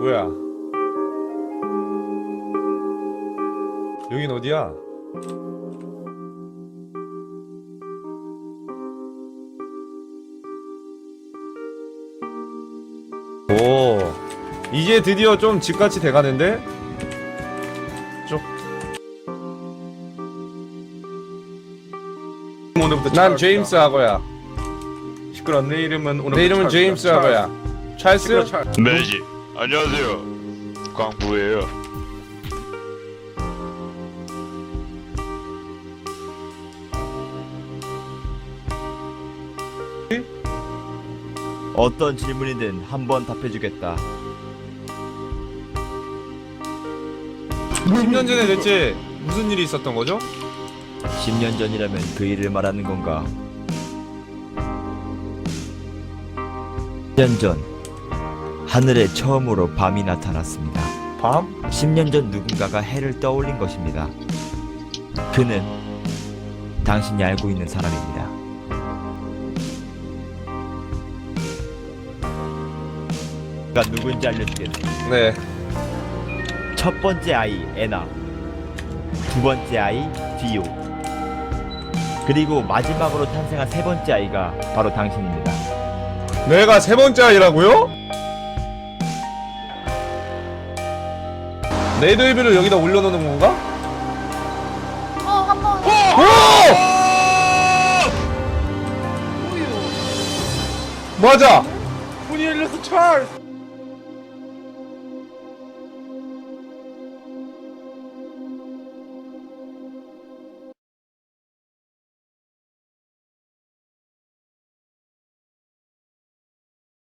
뭐야? 여긴 어디야? 오, 이제 드디어 좀 집같이 돼가는데? 쭉. 오늘부터 난. 제임스 하고야. 시끄러. 내 이름은 오늘 내 이름은 제임스 하고야. 찰스? 매지 안녕하세요 광부예요 어떤 질문이든 한번 답해주겠다. 10년 전에 대체 무슨 일이 있었던 거죠? 10년 전이라면 그 일을 말하는 건가? 10년 전 하늘에 처음으로 밤이 나타났습니다. 밤? 10년 전 누군가가 해를 떠올린 것입니다. 그는 당신이 알고 있는 사람입니다. 가 누군지 알려주겠네. 네. 첫 번째 아이 에나, 두 번째 아이 디오, 그리고 마지막으로 탄생한 세 번째 아이가 바로 당신입니다. 내가 세 번째 아이라고요? 레드이비를 여기다 올려놓는 건가? 어, 한 번. 맞아! 문이 열려서 찰스.